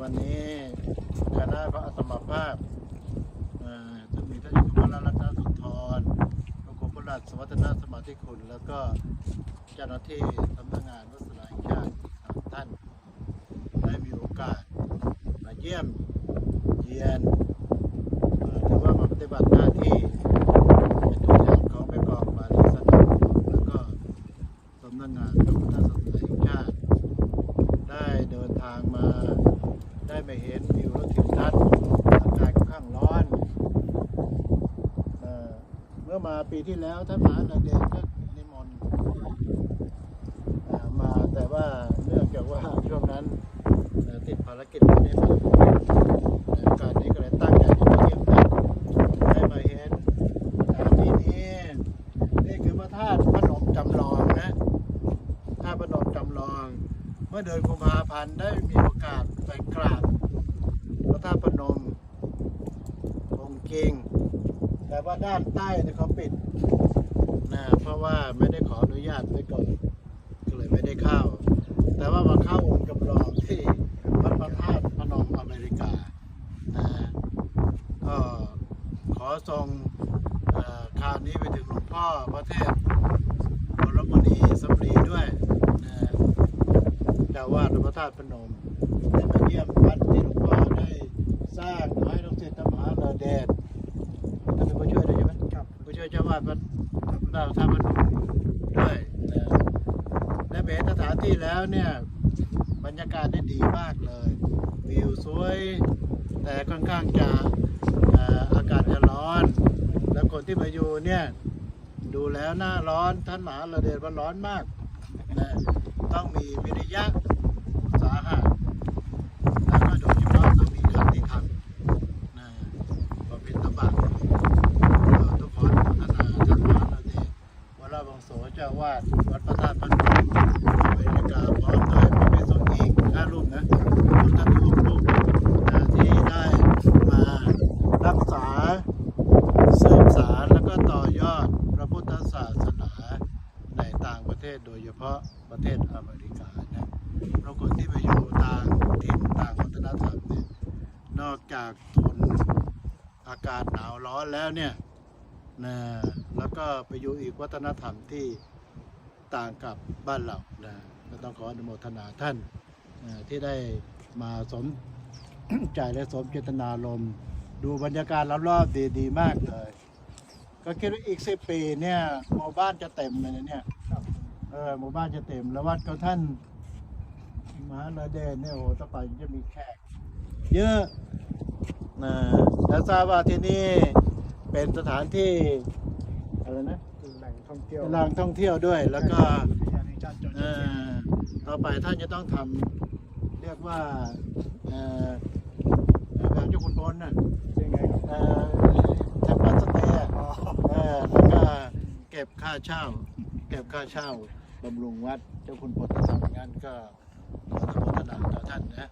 วันนี้คณะพระอสมภาพซึ่งมีท่านยุวรัตนสุนทรพระคุณพระหลัดสวัสดนาสมาธิคุณ แล้วก็เจ้าหน้าที่สำนักงานวัสดุแห่งชาติท่าน ได้มีโอกาสมาเยี่ยมเยียนถือว่ามาปฏิบัติหน้าที่เป็นตัวแทนของแม่กองบาลีสถานแล้วก็สำนักงานวัะพุธศาสชาติได้เดินทางมา ได้มาเห็นวิวและทิวทัศน์อากาศค่อนข้างร้อนเอ่อเมื่อมาปีที่แล้วท่านมหานาเดชก็นิมนต์อ่อมาแต่ว่าเนื่องจากว่าช่วงนั้นเอ่อติดภารกิจไม่ได้มาในโอกาสนี้ก็เลยตั้งใจจะมาเยี่ยมท่านได้มาเห็นสถานที่นี้นี่คือพระธาตุพนมจำลองนะ ท่าพนมจำลอง เมื่อเดือนกุมภาพันธ์ได้มีโอกาสไปกราบพระธาตุพนมองค์จริงแต่ว่าด้านใต้เนี่ยเขาปิดนะเพราะว่าไม่ได้ขออนุญาตไว้ก่อนก็เลยไม่ได้เข้า แต่ว่ามาเข้าองค์จำลองที่วัดพระธาตุพนมอเมริกานะก็ขอส่งข่าวนี้ไปถึงหลวงพ่อพระเทพ บรมณีสำลีด้วยนะเจ้าวาดพระ ธาตุพนมได้มาเยี่ยมวัดที่หลวงพ่อได้สร้างให้ลูกศิษย์ธรรมหาลาเดชท่านเป็นผู้ช่วยด้วยใช่ไหมครับผู้ช่วยเจ้าวาดวัดพระธาตุพนมด้วยนะและเห็นสถานที่แล้วเนี่ยบรรยากาศได้ดีมากเลยวิวสวย แต่ค่อนข้างจะเอ่ออากาศจะร้อน แล้วคนที่มาอยู่เนี่ยดูแล้วหน้าร้อนท่านมหาลาเดชว่าร้อนมากนะต้องมีวิริยะสาหะแล้วก็โดยเฉพาะต้องมีขันติธรรมนะบำเพ็ญตบะเราต้องขออนุโมทนาท่านมหาลาเดชวรวังโส เจ้าวาดวัดพระธาตุพนมอเมริกาพร้อมด้วยพระภิกษุอีกห้ารูปนะทุกท่านทุกรูปที่ได้มารักษาสืบสารแล้วก็ต่อยอดพระพุทธศาสนาในต่างประเทศโดยเฉพาะประเทศอเมริกานะเพราะคนที่ไปอยู่ต่างถิ่นต่างวัฒนธรรมเนี่ยนอกจากทนอากาศหนาวร้อนแล้วเนี่ยนะ แล้วก็ไปอยู่อีกวัฒนธรรมที่ต่างกับบ้านเรานะก็ต้องขออนุโมทนาท่านนะที่ได้มาสมใจและสมเจตนารมณ์ดูบรรยากาศรอบๆดีดีมากเลย ก็คิดว่าอีกสิบปีเนี่ยหมู่บ้านจะเต็มเลยนะเนี่ยเออหมู่บ้านจะเต็มแล้ววัดของท่านมหาลาเดชเนี่ยโอ้โหต่อไปจะมีแขกเยอะนะแล้วทราบว่าที่นี่เป็นสถานที่ อะไรนะแหล่งท่องเที่ยวเป็นแหล่งท่องเที่ยวด้วย แล้วก็อุทยานแห่งชาติจอร์เอเจียอต่อไปท่านจะต้องทำเรียกว่าเอ่อแบบเจ้าคุณพลน่ะเป็นไงครับเอ่อแทมปัสเตย์อ๋อเออแล้วก็เก็บค่าเช่า เก็บค่าเช่าบำรุงวัดเจ้าคุณพลทำอย่างนั้นก็ขออนุโมทนาต่อท่านนะ